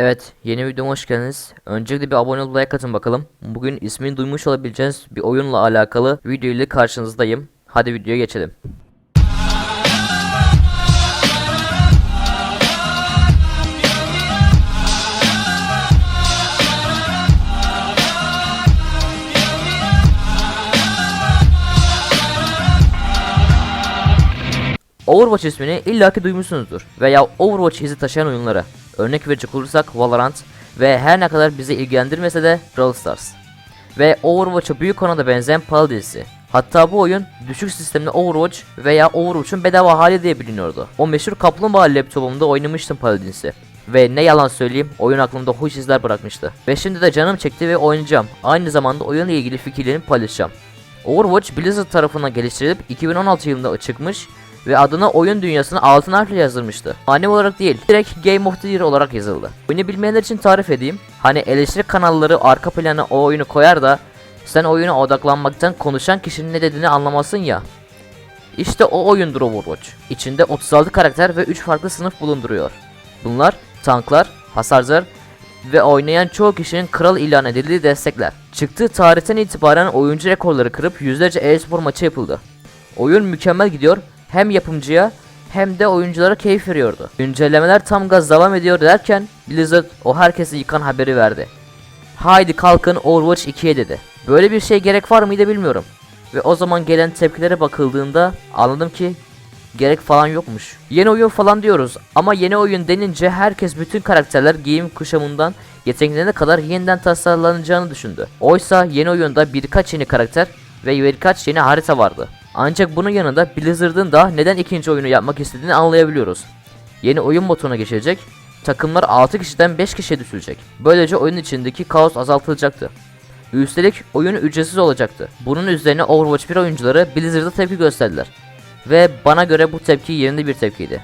Evet, yeni videoma hoş geldiniz. Öncelikle bir abone olup like atın bakalım. Bugün ismini duymuş olabileceğiniz bir oyunla alakalı video ile karşınızdayım. Hadi videoya geçelim. Overwatch ismini illaki duymuşsunuzdur veya Overwatch izi taşıyan oyunlara. Örnek verecek olursak Valorant ve her ne kadar bizi ilgilendirmese de Brawl Stars. Ve Overwatch'a büyük oranda benzeyen Paladins'i. Hatta bu oyun düşük sistemli Overwatch veya Overwatch'un bedava hali diye biliniyordu. O meşhur kaplumbağa laptopumda oynamıştım Paladins'i. Ve ne yalan söyleyeyim oyun aklımda hoş izler bırakmıştı. Ve şimdi de canım çekti ve oynayacağım. Aynı zamanda oyunla ilgili fikirlerimi paylaşacağım. Overwatch Blizzard tarafından geliştirilip 2016 yılında çıkmış ve adına oyun dünyasına altın harfle yazılmıştı. Manevi olarak değil, direkt Game of the Year olarak yazıldı. Oyunu bilmeyenler için tarif edeyim. Hani eleştiri kanalları arka plana o oyunu koyar da sen oyuna odaklanmaktan konuşan kişinin ne dediğini anlamasın ya. İşte o oyundur Overwatch. İçinde 36 karakter ve 3 farklı sınıf bulunduruyor. Bunlar tanklar, hasarcılar ve oynayan çoğu kişinin kral ilan edildiği destekler. Çıktığı tarihten itibaren oyuncu rekorları kırıp yüzlerce e-spor maçı yapıldı. Oyun mükemmel gidiyor hem yapımcıya hem de oyunculara keyif veriyordu. Güncellemeler tam gaz devam ediyor derken Blizzard o herkesi yıkan haberi verdi. Haydi kalkın Overwatch 2'ye dedi. Böyle bir şey gerek var mıydı bilmiyorum. Ve o zaman gelen tepkilere bakıldığında anladım ki gerek falan yokmuş. Yeni oyun falan diyoruz ama yeni oyun denince herkes bütün karakterler giyim kuşamından yeteneklerine kadar yeniden tasarlanacağını düşündü. Oysa yeni oyunda birkaç yeni karakter ve birkaç yeni harita vardı. Ancak bunun yanında Blizzard'ın da neden ikinci oyunu yapmak istediğini anlayabiliyoruz. Yeni oyun moduna geçilecek, takımlar 6 kişiden 5 kişiye düşülecek. Böylece oyun içindeki kaos azaltılacaktı. Üstelik oyun ücretsiz olacaktı. Bunun üzerine Overwatch 1 oyuncuları Blizzard'a tepki gösterdiler. Ve bana göre bu tepki yerinde bir tepkiydi.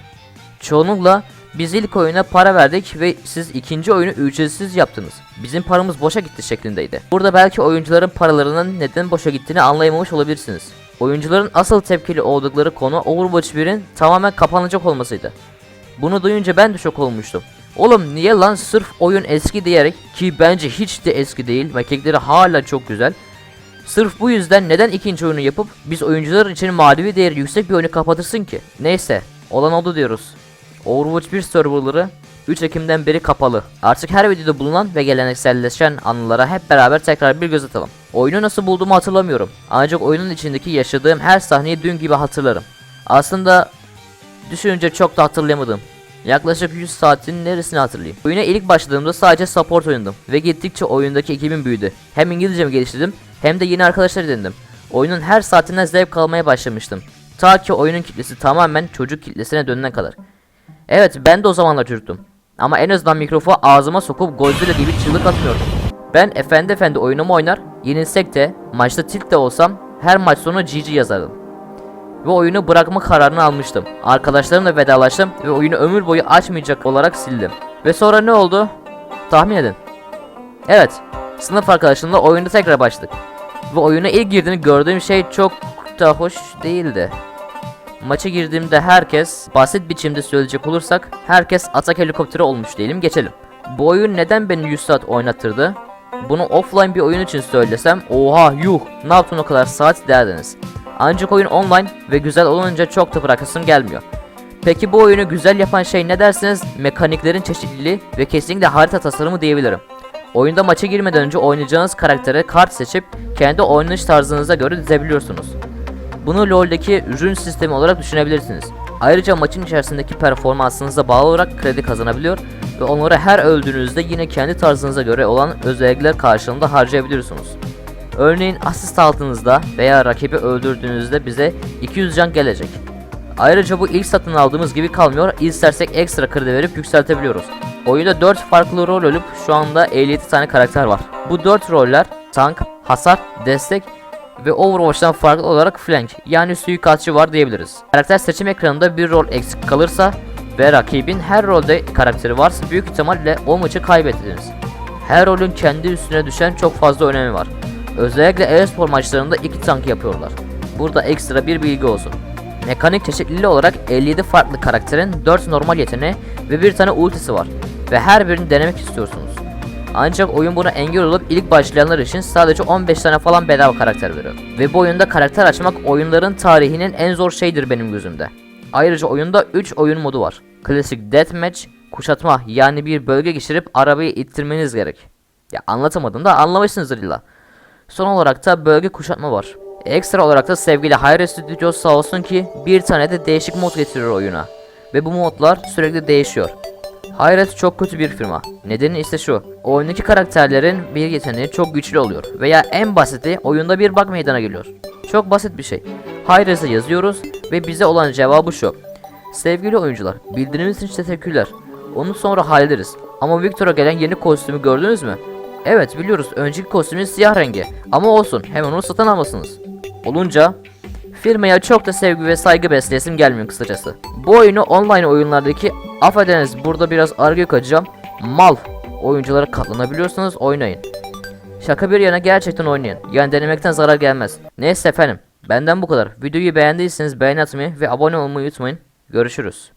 Çoğunlukla biz ilk oyuna para verdik ve siz ikinci oyunu ücretsiz yaptınız. Bizim paramız boşa gitti şeklindeydi. Burada belki oyuncuların paralarının neden boşa gittiğini anlayamamış olabilirsiniz. Oyuncuların asıl tepkili oldukları konu Overwatch 1'in tamamen kapanacak olmasıydı. Bunu duyunca ben de şok olmuştum. Oğlum niye lan sırf oyun eski diyerek ki bence hiç de eski değil mekikleri hala çok güzel. Sırf bu yüzden neden ikinci oyunu yapıp biz oyuncular için manevi değeri yüksek bir oyunu kapatırsın ki? Neyse olan oldu diyoruz. Overwatch 1 serverları 3 Ekim'den beri kapalı. Artık her videoda bulunan ve gelenekselleşen anılara hep beraber tekrar bir göz atalım. Oyunu nasıl bulduğumu hatırlamıyorum. Ancak oyunun içindeki yaşadığım her sahneyi dün gibi hatırlarım. Aslında düşününce çok da hatırlayamadım. Yaklaşık 100 saatin neresini hatırlayayım. Oyuna ilk başladığımda sadece support oynadım ve gittikçe oyundaki ekibim büyüdü. Hem İngilizcemi geliştirdim hem de yeni arkadaşlar edindim. Oyunun her saatinden zevk almaya başlamıştım. Ta ki oyunun kitlesi tamamen çocuk kitlesine dönene kadar. Evet ben de o zamanlar çocuktum. Ama en azından mikrofonu ağzıma sokup Godzilla gibi çığlık atmıyordum. Ben efendi efendi oyunumu oynar, yenilsek de, maçta tilt de olsam her maç sonu GG yazardım. Ve oyunu bırakma kararını almıştım. Arkadaşlarımla vedalaştım ve oyunu ömür boyu açmayacak olarak sildim. Ve sonra ne oldu? Tahmin edin. Evet, sınıf arkadaşımla oyunda tekrar başladık. Ve oyuna ilk girdiğini gördüğüm şey çok da hoş değildi. Maça girdiğimde herkes, basit biçimde söyleyecek olursak, herkes atak helikopteri olmuş diyelim geçelim. Bu oyun neden beni 100 saat oynattırdı? Bunu offline bir oyun için söylesem, oha yuh ne yaptın o kadar saat derdiniz. Ancak oyun online ve güzel olunca çok da bırakasım gelmiyor. Peki bu oyunu güzel yapan şey ne dersiniz? Mekaniklerin çeşitliliği ve kesinlikle harita tasarımı diyebilirim. Oyunda maça girmeden önce oynayacağınız karaktere kart seçip kendi oynanış tarzınıza göre dizebiliyorsunuz. Bunu LoL'deki ürün sistemi olarak düşünebilirsiniz. Ayrıca maçın içerisindeki performansınıza bağlı olarak kredi kazanabiliyor ve onları her öldüğünüzde yine kendi tarzınıza göre olan özellikler karşılığında harcayabiliyorsunuz. Örneğin asist altınızda veya rakibi öldürdüğünüzde bize 200 can gelecek. Ayrıca bu ilk satın aldığımız gibi kalmıyor, istersek ekstra kredi verip yükseltebiliyoruz. Oyunda 4 farklı rol olup şu anda 57 tane karakter var. Bu 4 roller tank, hasar, destek ve Overwatch'tan farklı olarak flank yani suikastçı var diyebiliriz. Karakter seçim ekranında bir rol eksik kalırsa ve rakibin her rolde karakteri varsa büyük ihtimalle o maçı kaybettiniz. Her rolün kendi üstüne düşen çok fazla önemi var. Özellikle e-spor maçlarında iki tank yapıyorlar. Burada ekstra bir bilgi olsun. Mekanik çeşitliliği olarak 57 farklı karakterin 4 normal yeteneği ve bir tane ultisi var. ve her birini denemek istiyorsunuz. Ancak oyun buna engel olup ilk başlayanlar için sadece 15 tane falan bedava karakter veriyor. Ve bu oyunda karakter açmak oyunların tarihinin en zor şeydir benim gözümde. Ayrıca oyunda 3 oyun modu var. Klasik Deathmatch, kuşatma yani bir bölge geçirip arabayı ittirmeniz gerek. Ya anlatamadım da anlamışsınızdır illa. Son olarak da bölge kuşatma var. Ekstra olarak da sevgili Hayre Studios sağ olsun ki bir tane de değişik mod getiriyor oyuna. Ve bu modlar sürekli değişiyor. Hayret çok kötü bir firma. Nedeni ise şu. Oyundaki karakterlerin bir yeteneği çok güçlü oluyor. Veya en basiti oyunda bir bug meydana geliyor. Çok basit bir şey. Hayret'e yazıyoruz ve bize olan cevabı şu. Sevgili oyuncular, bildiğiniz için teşekkürler. Onu sonra hallederiz. Ama Victor'a gelen yeni kostümü gördünüz mü? Evet biliyoruz önceki kostümün siyah rengi. Ama olsun hemen onu satın almasınız. Olunca Firmaya çok da sevgi ve saygı besleyesim gelmiyor kısacası. Bu oyunu online oyunlardaki affediniz burada biraz argı kaçacağım. Mal oyunculara katlanabiliyorsanız oynayın. Şaka bir yana gerçekten oynayın. Yani denemekten zarar gelmez. Neyse efendim. Benden bu kadar. Videoyu beğendiyseniz beğen atmayı ve abone olmayı unutmayın. Görüşürüz.